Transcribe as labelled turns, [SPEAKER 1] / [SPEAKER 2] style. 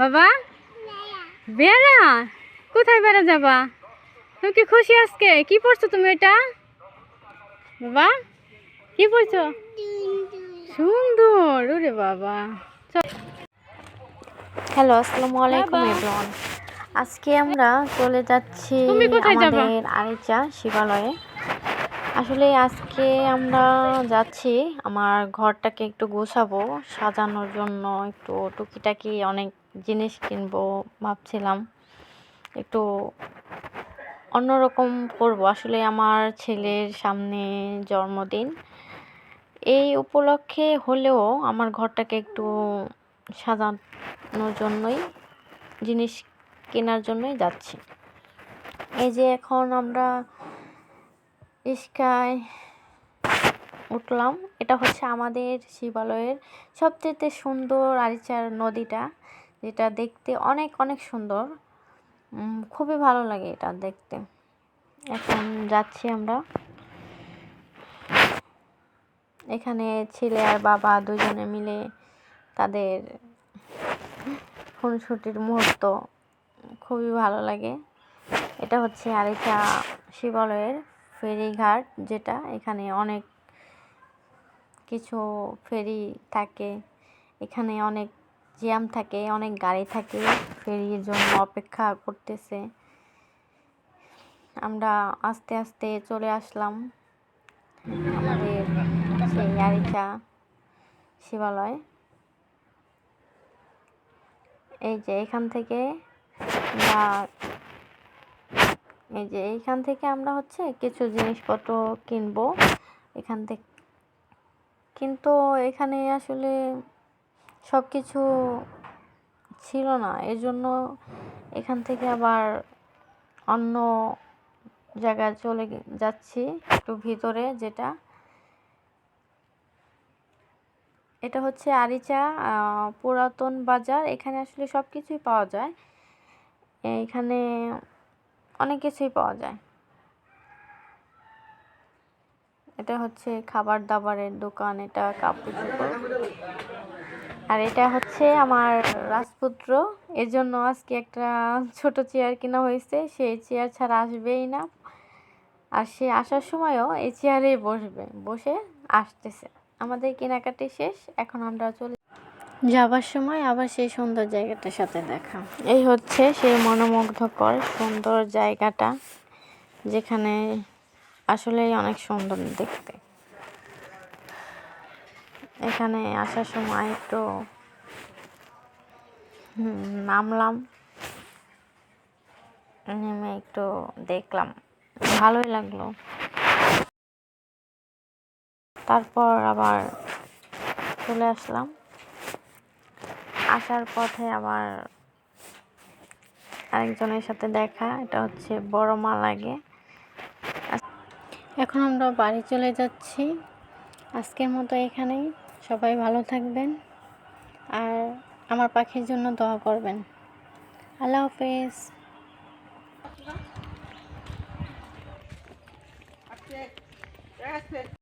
[SPEAKER 1] বাবা? বেড়া কোথায় বেড়া যাবা? তুমি কি খুশি আজকে? কি পড়ছো তুমি এটা? বাবা কি পড়ছো? সুন্দর ওরে বাবা।
[SPEAKER 2] হ্যালো আসসালামু আলাইকুম। এভরিওয়ান। আজকে আমরা চলে যাচ্ছি
[SPEAKER 1] কোথায় যাবা?
[SPEAKER 2] আমাদের আরিচা শিবালয়ে। আসলে আজকে আমরা যাচ্ছি, আমার ঘরটাকে একটু গোছাবো, সাজানোর জন্য একটু টুকিটাকি অনেক জিনিস কিনবো ভাবছিলাম। একটু অন্যরকম করব। আসলে আমার ছেলের সামনে জন্মদিন। এই উপলক্ষে হলেও আমার ঘরটাকে একটু সাজানোর জন্যই, জিনিস কেনার জন্যই যাচ্ছি। এই যে এখন আমরা ইস্কায় উঠলাম। এটা হচ্ছে আমাদের শিবালয়ের সবচেয়ে সুন্দর আরিচার নদীটা, যেটা দেখতে অনেক অনেক সুন্দর। খুবই ভালো লাগে এটা দেখতে। এখন যাচ্ছি আমরা। এখানে ছেলে আর বাবা দুজনে মিলে তাদের খুনসুটির মুহূর্ত, খুবই ভালো লাগে। এটা হচ্ছে আরিচা শিবালয়ের ফেরিঘাট, যেটা এখানে অনেক কিছু ফেরি থাকে। এখানে অনেক জ্যাম থাকে, অনেক গাড়ি থাকে ফেরির জন্য অপেক্ষা করতেছে। আমরা আস্তে আস্তে চলে আসলাম আমাদের সেই আরিচা শিবালয়। এই যে এখান থেকে আমরা এই যে এইখান থেকে আমরা হচ্ছে কিছু জিনিসপত্র কিনবো। এখান থেকে কিন্তু এখানে আসলে সব কিছু ছিল না। এর জন্য এখান থেকে আবার অন্য জায়গায় চলে যাচ্ছি একটু ভিতরে যেটা। এটা হচ্ছে আরিচা পুরাতন বাজার। এখানে আসলে সব কিছুই পাওয়া যায়। এখানে অনেক কিছুই পাওয়া যায়। এটা হচ্ছে খাবার দাবারের দোকান, এটা কাপড় আর এটা হচ্ছে আমার রাজপুত্র। এর জন্য আজকে একটা ছোট চেয়ার কেনা হয়েছে। সেই চেয়ার ছাড়া আসবেই না। আর সে আসার সময়ও এই চেয়ারেই বসবে, বসে আসতেছে। আমাদের কেনাকাটি শেষ, এখন আমরা চলে যাবার সময় আবার সেই সুন্দর জায়গাটার সাথে দেখা। এই হচ্ছে সেই মনোমুগ্ধকর সুন্দর জায়গাটা, যেখানে আসলেই অনেক সুন্দর দেখতে। এখানে আসার সময় একটু নামলাম। নেমে একটু দেখলাম। ভালোই লাগল। তারপর আবার চলে আসলাম। আসার পথে আবার আরেকজনের সাথে দেখা এটা হচ্ছে বড় মা লাগে। এখন আমরা বাড়ি চলে যাচ্ছি। আজকের মতো এখানেই। সবাই ভালো থাকবেন আর আমার পাখির জন্য দোয়া করবেন। আল্লাহ হাফেজ।
[SPEAKER 3] Yes,